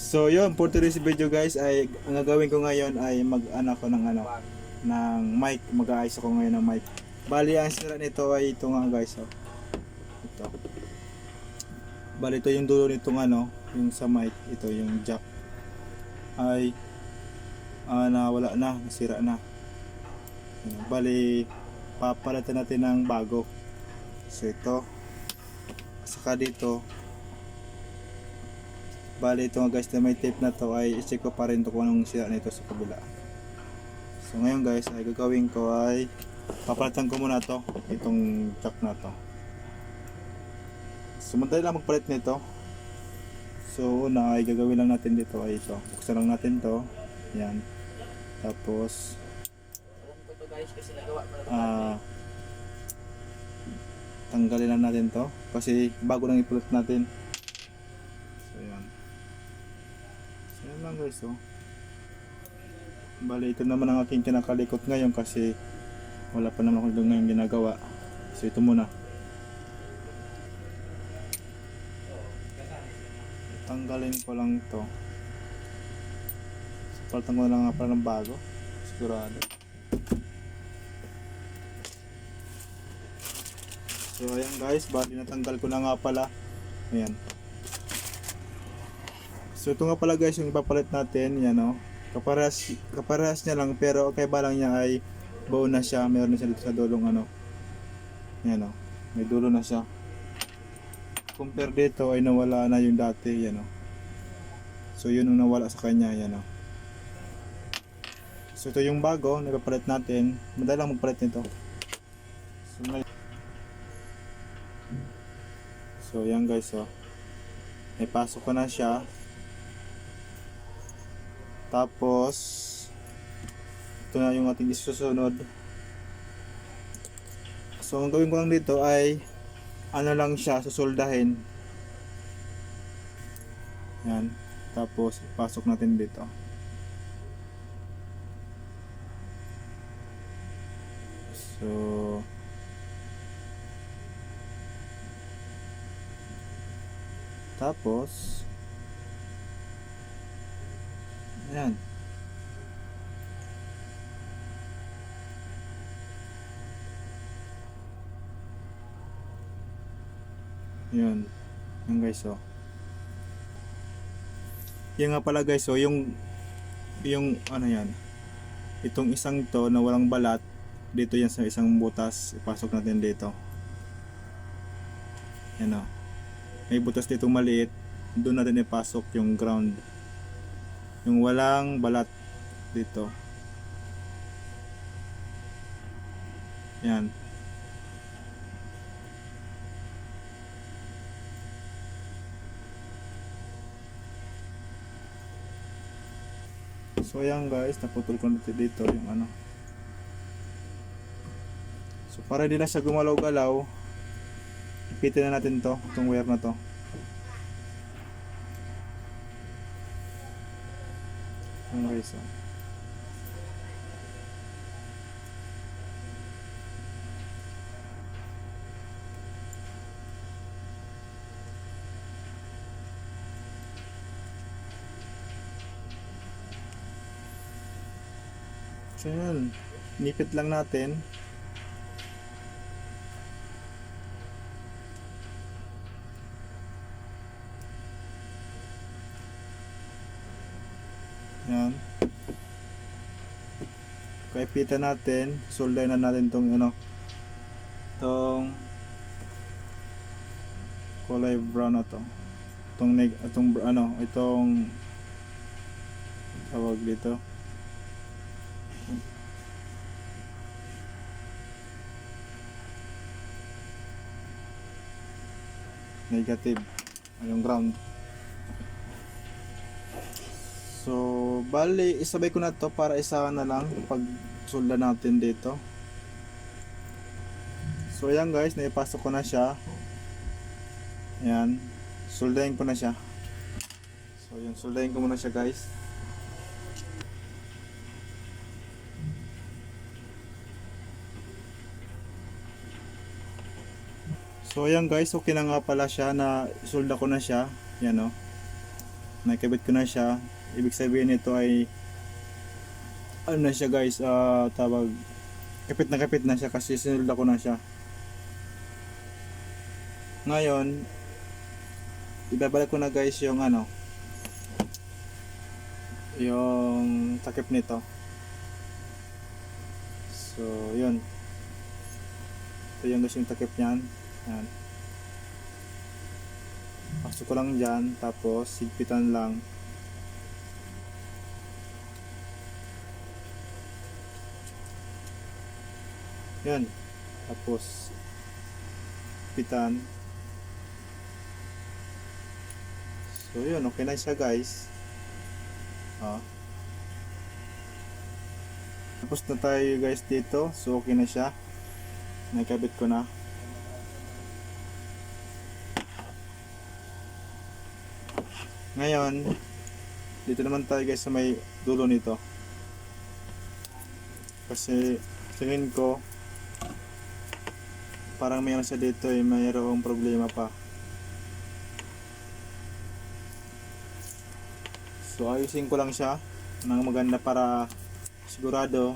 So yun, for today's video guys ay ang gagawin ko ngayon ay mag ano ko ng ano ng mic, mag-aayos ako ngayon ng mic. Bali ang sira nito ay ito nga guys oh. Ito. Bali ito yung dulo nitong ano, yung sa mic, ito yung jack ay ah, nawala na, nasira na. Bali papalitan natin ng bago. So ito saka dito Bali ito nga guys na may tape na to ay i-check ko pa rin to kung anong sira nito sa kabila. So ngayon guys ay gagawin ko ay papalitan ko muna to itong jack na to. So madali lang magpalit nito. So una ay gagawin lang natin dito ay ito. Buksan lang natin to. Yan. Tapos ah tanggalin lang natin to kasi bago lang ipulit natin. So yan. So yan lang guys oh. Bali ito naman ang aking kinakalikot ngayon kasi wala pa naman ako doon ngayon ginagawa. So ito muna. Tanggalin ko lang to. So, palitan ko na lang nga pala ng bago. Sigurado. So ayan guys, bali natanggal ko na nga pala. Ayan. So ito nga pala guys yung ipapalit natin, yan o. Kaparehas, kaparehas niya lang pero kay balang niya ay bow na siya. Meron na siya dito sa dulong ano. Yan o. May dulo na siya. Compare dito ay nawala na yung dati, yan o. So yun yung nawala sa kanya, yan o. So ito yung bago, napapalit natin. Madali lang magpalit nito. So ngayon, So yan guys oh. May pasok ko na siya. Tapos ito na yung ating isusunod. So ang gawin ko lang dito ay ano lang siya susoldahin. Yan. Tapos pasok natin dito. So Tapos, ayan. Yun. Yan guys, oh. Yan nga pala guys, oh, yung yung ano yan. Itong isang to na walang balat, dito yan sa isang butas, ipasok natin dito. Yan oh may butas dito maliit doon natin ipasok yung ground yung walang balat dito. Yan. So ayan guys. Naputol ko na dito yung ano. So para hindi na siya gumalaw-galaw ipitin na natin to itong wire na to Ayan guys. So yun, nipit lang natin Yan. Kaipitan natin, solday na natin tong ano, tong kulay brown na to. Itong neg, itong br- ano, itong tawag dito. Negative. Yung ground. So, bali, isabay ko na to para isa na lang pag sulda natin dito. So, ayan guys, naipasok ko na siya. Ayan. Suldahin ko na siya. So, yun, suldahin ko muna siya guys. So, ayan guys, okay na nga pala siya na sulda ko na siya. Yan o. nakikabit ko na siya ibig sabihin nito ay ano na siya guys ah tawag kapit na kapit na siya kasi sinulda ko na siya. Ngayon ibabalik ko na guys yung ano yung takip nito. So yun. Ito yung guys yung takip niyan. Yan pasok ko lang dyan tapos sigpitan lang yan. Tapos pitan. So yun. Okay na siya guys. Ah. Tapos na tayo guys dito. So okay na siya. Nakabit ko na. Ngayon dito naman tayo guys sa may dulo nito. Kasi tingin ko parang mayroon siya dito eh mayroong problema pa. So ayusin ko lang siya ng maganda para sigurado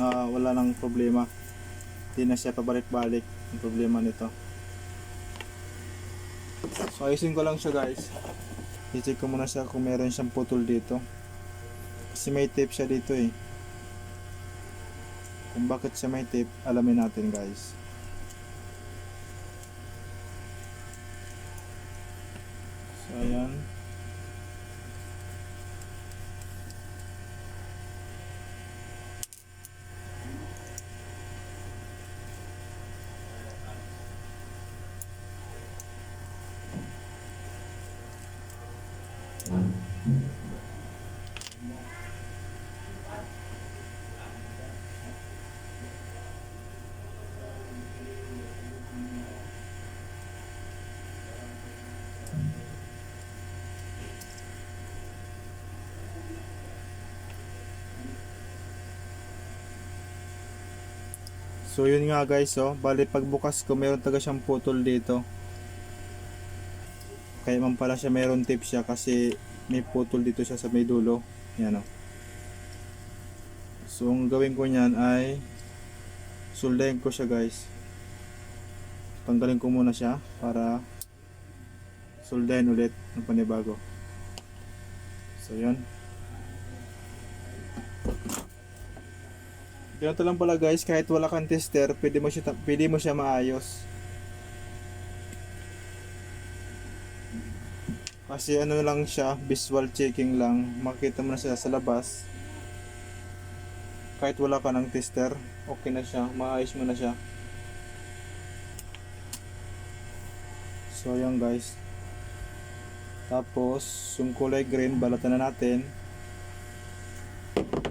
na wala nang problema. Hindi na siya pabalik-balik ang problema nito. So ayusin ko lang siya guys. I-check ko muna siya kung meron siyang putol dito. Kasi may tape siya dito eh. Kung bakit siya may tape alamin natin guys ayan So yun nga guys oh, bali pagbukas ko meron taga siyang putol dito. Kaya man pala siya meron tip siya kasi may putol dito siya sa may dulo. Yan oh. So ang gawin ko niyan ay suldayin ko siya guys. Tanggalin ko muna siya para suldayin ulit ng panibago. So yun. Ganito lang pala guys, kahit wala kang tester, pwede mo siya, pwede mo siya maayos. Kasi ano lang siya, visual checking lang, makita mo na siya sa labas. Kahit wala ka ng tester, okay na siya, maayos mo na siya. So ayan guys. Tapos, yung kulay green, balatan na natin.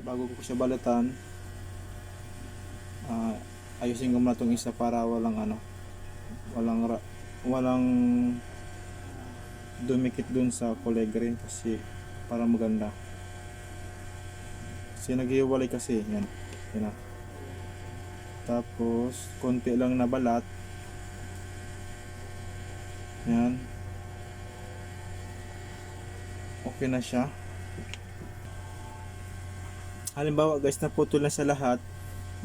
Bago ko siya balatan, ah, ayusin ko muna itong isa para walang ano walang walang dumikit dun sa green kasi para maganda. Kasi naghiwalay kasi yan yan na. tapos konti lang na balat. Yan. Okay na siya. Halimbawa guys naputol na sa lahat.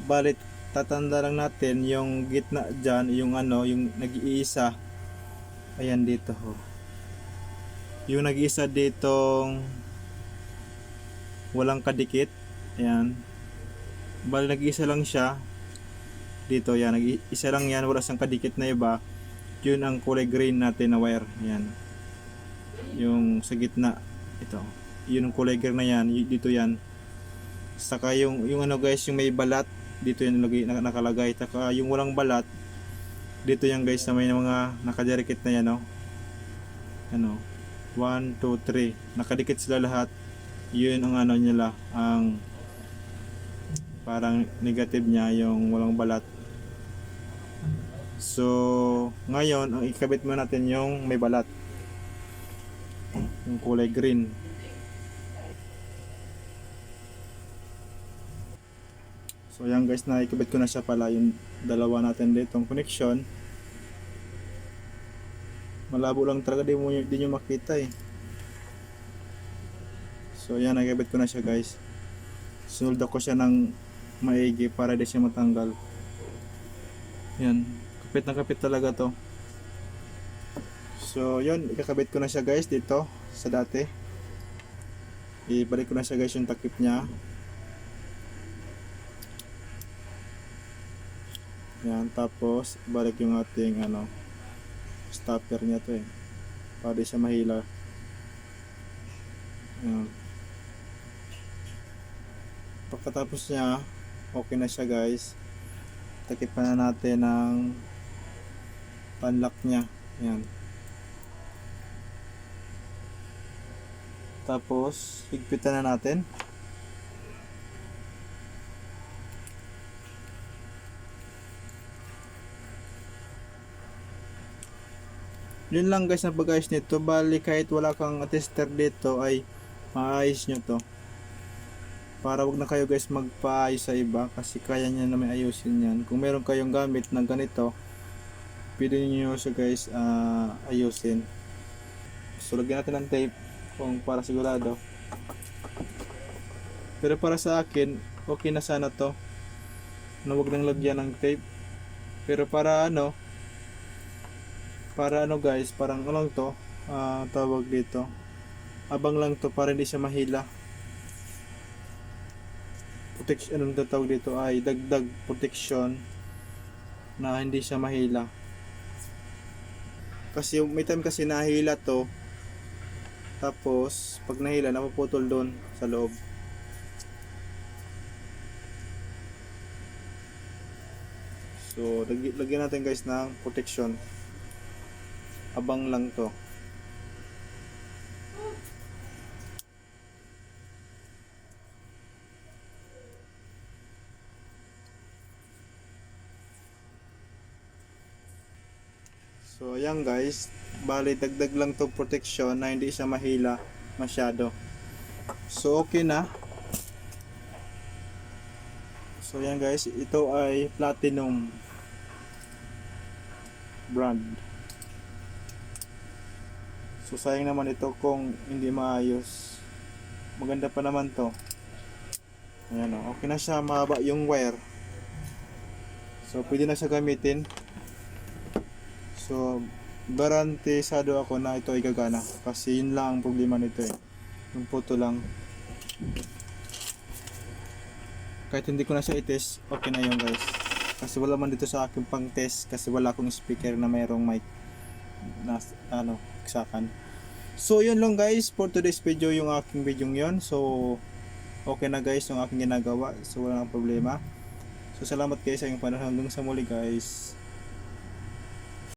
Balit tatanda lang natin yung gitna dyan yung ano yung nag-iisa. Ayan dito ho. Yung nag-iisa ditong walang kadikit. Ayan. Bali nag-iisa lang siya. Dito yan nag-iisa lang yan wala siyang kadikit na iba. Yun ang kulay green natin na wire ayan. Yung sa gitna ito. Yun ang kulay green na yan dito yan. Saka yung yung ano guys yung may balat dito nak- nakalagay. Taka yung walang balat dito yan guys na may mga nakadirikit na yan no ano 1, 2, 3 nakadikit sila lahat. Yun ang ano nila ang parang negative niya yung walang balat. So ngayon ang ikabit mo natin yung may balat. Yung kulay green So ayan guys, nakikabit ko na siya pala yung dalawa natin ditong connection. Malabo lang talaga, di mo di nyo makita eh. So yan, nagabit ko na siya guys. Sunod ko siya ng maigi para di siya matanggal. Yan, kapit na kapit talaga to. So yun, ikakabit ko na siya guys dito sa dati. Ibalik ko na siya guys yung takip niya. Yan, tapos balik yung ating ano stopper niya to eh. Para siya mahila. Yan. Pagkatapos niya, okay na siya guys. Takipan na natin ng panlock niya. Yan. Tapos, higpitan na natin. Yun lang guys na pag-ayos nito. Bali kahit wala kang tester dito ay maayos nyo to. Para wag na kayo guys magpaayos sa iba kasi kaya niya naman ayusin yan. Kung meron kayong gamit na ganito, pwede niyo siya guys ah, ayusin. So lagyan natin ng tape kung para sigurado. Pero para sa akin, okay na sana to. Na wag nang lagyan ng tape. Pero para ano, para ano guys, parang ano lang to, ah, tawag dito. Abang lang to para hindi siya mahila. Protection, anong tawag dito ay dagdag protection na hindi siya mahila. Kasi may time kasi nahila to, tapos, pag nahila, napuputol doon sa loob. So, lagyan natin guys ng protection. Abang lang to. So, ayan guys. Bali, dagdag lang to protection na hindi siya mahila masyado. So, okay na. So, ayan guys. Ito ay Platinum brand. So, sayang naman ito kung hindi maayos. Maganda pa naman to. Ayan o. Okay na siya. Mahaba yung wire. So, pwede na siya gamitin. So, garantisado ako na ito ay gagana. Kasi yun lang ang problema nito eh. Yung puto lang. Kahit hindi ko na siya i-test, okay na yun guys. Kasi wala man dito sa akin pang test kasi wala akong speaker na mayroong mic na ano, saksakan. So yun lang guys for today's video yung aking video yon. So okay na guys yung aking ginagawa. So wala nang problema. So salamat guys sa inyong panahon hanggang sa muli guys.